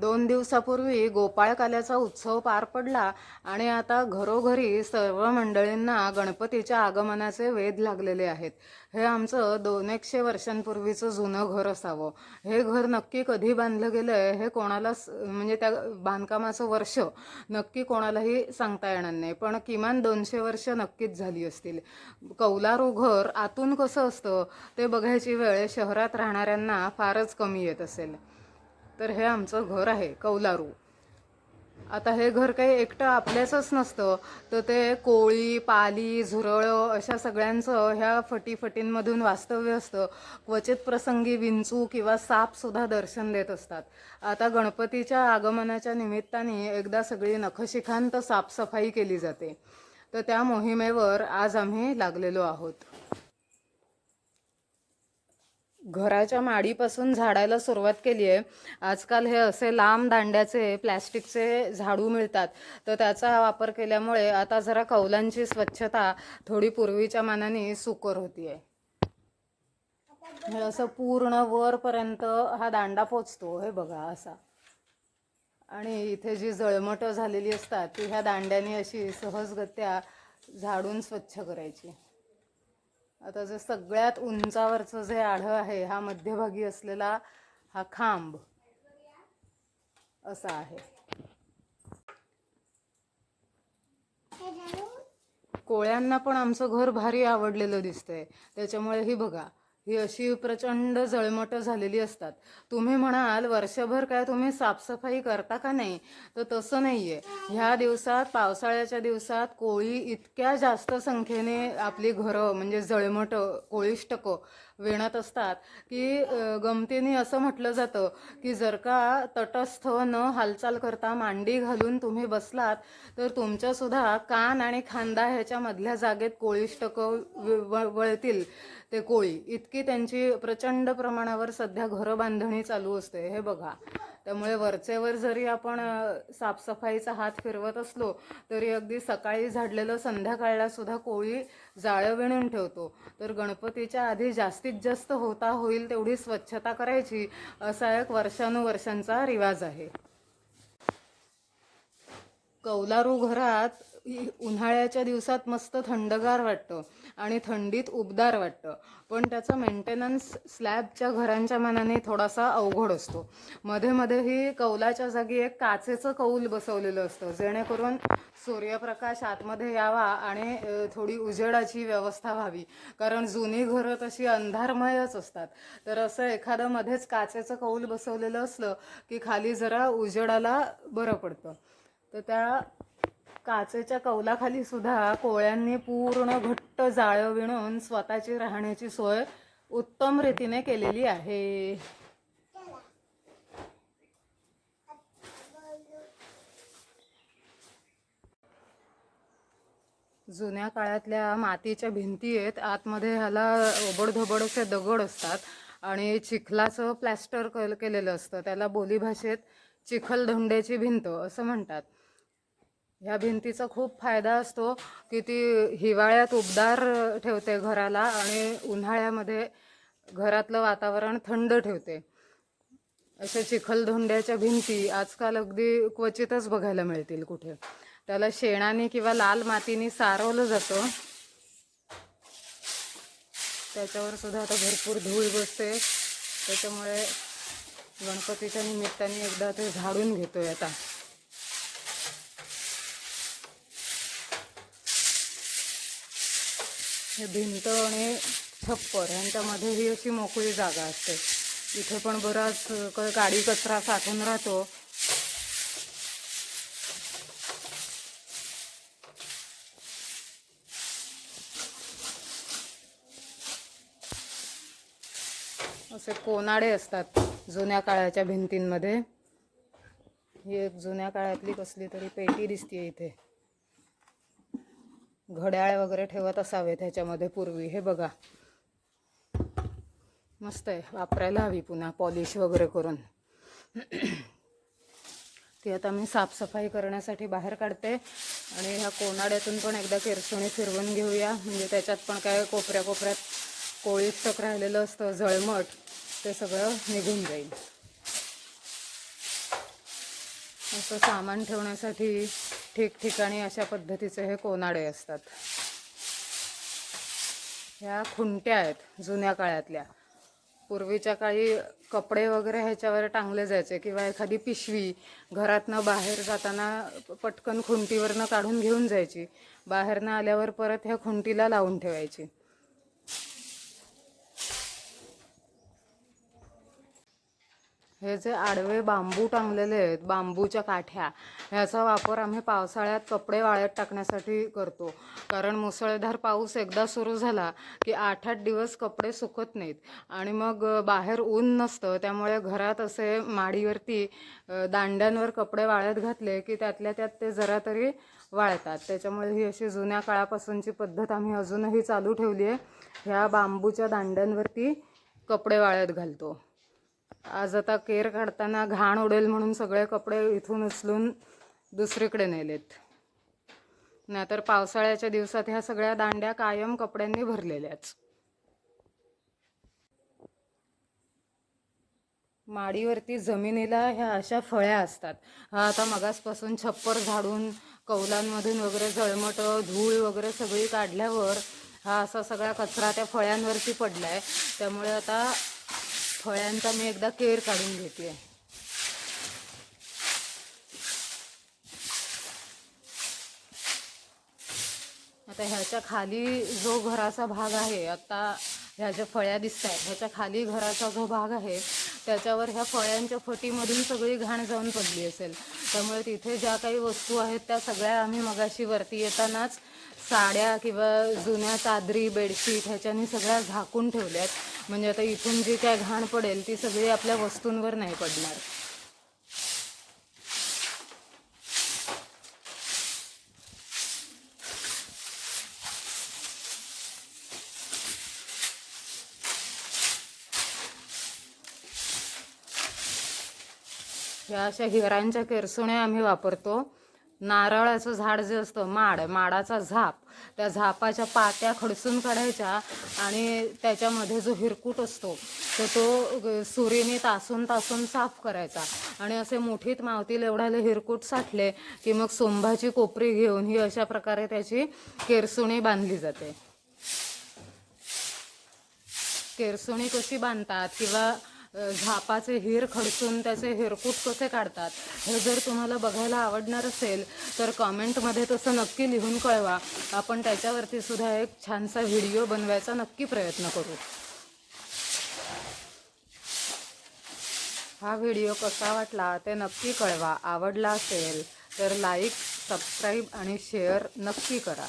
दोन दिवसापूर्वी गोपाळकाल्याचा उत्सव पार पडला आणि आता घरोघरी सर्व मंडळींना गणपतीच्या आगमनाचे वेध लागलेले आहेत. हे आमचं दोन एकशे वर्षांपूर्वीचं जुनं घर असावं. हे घर नक्की कधी बांधलं गेलं आहे हे कोणाला म्हणजे त्या बांधकामाचं वर्ष नक्की कोणालाही सांगता येणार नाही. पण किमान दोनशे वर्ष नक्कीच झाली असतील. कौलारू घर आतून कसं असतं ते बघायची वेळ शहरात राहणाऱ्यांना फारच कमी येत असेल. तर हे आमचं घर आहे कौलारू. आता हे घर काही एकटं आपल्याचंच नसतं. तर ते कोळी पाली झुरळं अशा सगळ्यांचं ह्या फटीफटींमधून वास्तव्य असतं. क्वचित प्रसंगी विंचू किंवा सापसुद्धा दर्शन देत असतात. आता गणपतीच्या आगमनाच्या निमित्ताने एकदा सगळी नखशिखांत साफसफाई केली जाते. तर त्या मोहिमेवर आज आम्ही लागलेलो आहोत. घराच्या माडीपासून झाडायला सुरुवात केली आहे. आजकाल हे असे लांब दांड्याचे प्लॅस्टिकचे झाडू मिळतात. तर त्याचा वापर केल्यामुळे आता जरा कौलांची स्वच्छता थोडी पूर्वीच्या मानाने सुकर होती हे असं पूर्ण वरपर्यंत हा दांडा पोचतो हे बघा असा. आणि इथे जी जळमटं झालेली असतात ती ह्या दांड्याने अशी सहजगत्या झाडून स्वच्छ करायची. आता जे सगळ्यात उंचावरचं जे आढळ आहे हा मध्यभागी असलेला हा खांब असा आहे. कोळ्यांना पण आमचं घर भारी आवडलेलं दिसतंय. त्याच्यामुळे ही बघा ही अशी प्रचंड जळमटं झालेली असतात. तुम्ही म्हणाल वर्षभर काय तुम्ही साफसफाई करता का नाही? तर तसं नाही आहे ह्या दिवसात पावसाळ्याच्या दिवसात कोळी इतक्या जास्त संख्येने आपली घरं म्हणजे जळमटं कोळीष्टकं विणत असतात की गमतीने असं म्हटलं जातं की जर का तटस्थ न हालचाल करता मांडी घालून तुम्ही बसलात तर तुमच्यासुद्धा कान आणि खांदा ह्याच्यामधल्या जागेत कोळिष्टकं व- वळतील. ते कोळी. इतकी त्यांची प्रचंड प्रमाणावर सध्या घरं बांधणी चालू असते. हे बघा. त्यामुळे वरचेवर जरी आपण साफसफाईचा हात फिरवत असलो तरी अगदी सकाळी झाडलेलं संध्याकाळला सुद्धा कोळी जाळं विणून ठेवतो. तर गणपतीच्या आधी जास्तीत जास्त होता होईल तेवढी स्वच्छता करायची असा एक वर्षानुवर्षांचा रिवाज आहे. कौलारू घरात उन्हाळ्याच्या दिवसात मस्त थंडगार वाटतं आणि थंडीत उबदार वाटतं. पण त्याचा मेंटेनन्स स्लॅबच्या घरांच्या मानाने थोडासा अवघड असतो. मध्ये मध्ये ही कौलाच्या जागी एक काचेचं कौल बसवलेलं असतं. जेणेकरून सूर्यप्रकाश आतमध्ये यावा आणि थोडी उजेडाची व्यवस्था व्हावी. कारण जुनी घरं तशी अंधारमयच असतात. तर असं एखादं मध्येच काचेचं कौल बसवलेलं असलं की खाली जरा उजेडाला बरं पडतं. तर त्या काचेच्या कौलाखाली सुद्धा कोळ्यांनी पूर्ण घट्ट जाळं विणून स्वतःची राहण्याची सोय उत्तम रीतीने केलेली आहे. जुन्या काळातल्या मातीच्या भिंती आहेत आतमध्ये ह्याला ओबडधोबड असे दगड असतात आणि चिखलाचं प्लॅस्टर केलेलं असतं. त्याला बोलीभाषेत चिखलधोंड्याची भिंत असं म्हणतात. ह्या भिंतीचा खूप फायदा असतो की ती हिवाळ्यात उबदार ठेवते घराला आणि उन्हाळ्यामध्ये घरातलं वातावरण थंड ठेवते. अशा चिखलधोंड्याच्या भिंती आजकाल अगदी क्वचितच बघायला मिळतील कुठे. त्याला शेणाने किंवा लाल मातीने सारवलं जातं. त्याच्यावर सुद्धा आता भरपूर धूळ बसते. त्याच्यामुळे गणपतीच्या निमित्ताने एकदा ते झाडून घेतोय आता. हे भिंत आणि छप्पर यांच्यामध्ये ही अशी मोकळी जागा असते. इथे पण बराच क- गाडी कचरा साठून राहतो. असे कोनाडे असतात जुन्या काळाच्या भिंतींमध्ये. ही एक जुन्या काळातली कसली तरी पेटी दिसते इथे. घड्याळ वगैरे ठेवत असावेत ह्याच्यामध्ये पूर्वी. हे बघा. मस्त आहे. वापरायला हवी पुन्हा पॉलिश वगैरे करून. ती आता मी साफसफाई करण्यासाठी बाहेर काढते. आणि ह्या कोनाड्यातून पण एकदा किरसुणी फिरवून घेऊया. म्हणजे त्याच्यात पण काय कोपऱ्या कोपऱ्यात कोळीष्टक राहिलेलं असतं. जळमट. ते सगळं निघून जाईल. असं सामान ठेवण्यासाठी ठिकठिकाणी अशा पद्धतीचे हे कोनाडे असतात. ह्या खुंट्या आहेत जुन्या काळातल्या. पूर्वीच्या काळी कपडे वगैरे ह्याच्यावर टांगले जायचे किंवा एखादी पिशवी घरातनं बाहेर जाताना पटकन खुंटीवरनं काढून घेऊन जायची. बाहेरनं आल्यावर परत ह्या खुंटीला लावून ठेवायची. हे जे आडवे बांबू टांगलेले आहेत बांबूच्या काठ्या ह्याचा वापर आम्ही पावसाळ्यात कपडे वाळत टाकण्यासाठी करतो. कारण मुसळधार पाऊस एकदा सुरू झाला की आठ आठ दिवस कपडे सुकत नाहीत. आणि मग बाहेर ऊन नसतं त्यामुळे घरात असे माडीवरती दांड्यांवर कपडे वाळत घातले की त्यातल्या त्यात ते जरा तरी वाळतात. त्याच्यामुळे ही अशी जुन्या काळापासूनची पद्धत आम्ही अजूनही चालू ठेवली आहे. ह्या बांबूच्या दांड्यांवरती कपडे वाळत घालतो. आज आता केर काढताना घाण उडेल म्हणून सगळे कपडे इथून उचलून दुसरीकडे नेलेत. नाहीतर पावसाळ्याच्या दिवसात ह्या सगळ्या दांड्या कायम कपड्यांनी भरलेल्याच. माडीवरती जमिनीला ह्या अशा फळ्या असतात. हा आता मगासपासून छप्पर झाडून कौलांमधून वगैरे जळमट धूळ वगैरे सगळी काढल्यावर हा असा सगळा कचरा त्या फळ्यांवरती आहे त्यामुळे आता फळ्यांचा मी एकदा केर काढून घेते. आता ह्याच्या खाली जो घराचा भाग आहे आता ह्या ज्या फळ्या दिसत आहेत ह्याच्या खाली घराचा जो भाग आहे त्याच्यावर ह्या फळ्यांच्या फटीमधून सगळी घाण जाऊन पडली असेल. त्यामुळे तिथे ज्या काही वस्तू आहेत त्या सगळ्या आम्ही मगाशी वरती येतानाच साड्या किंवा जुन्या चादरी बेडशीट ह्याच्यानी सगळ्या झाकून ठेवल्यात. म्हणजे आता इथून जी काय घाण पडेल ती सगळी आपल्या वस्तूंवर नाही पडणार. या अशा हिरांच्या केरसुण्या आम्ही वापरतो. नारळाचं झाड जे असतं माड माडाचा झाप त्या झापाच्या पात्या खडसून काढायच्या आणि त्याच्यामध्ये जो हिरकूट असतो तर तो सुरीने तासून तासून साफ करायचा. आणि असे मुठीत मावतील एवढ्याले हिरकूट साठले की मग सोंभाची कोपरी घेऊन ही अशा प्रकारे त्याची केरसुणी बांधली जाते. केरसुणी कशी बांधतात किंवा झापाचे हिर खडसून त्याचे हिरकूट कसे काढतात हे जर तुम्हाला बघायला आवडणार असेल तर कॉमेंटमध्ये तसं नक्की लिहून कळवा. आपण त्याच्यावरती सुद्धा एक छानसा व्हिडिओ बनवायचा नक्की प्रयत्न करू. हा व्हिडिओ कसा वाटला ते नक्की कळवा. आवडला असेल तर लाईक सबस्क्राईब आणि शेअर नक्की करा.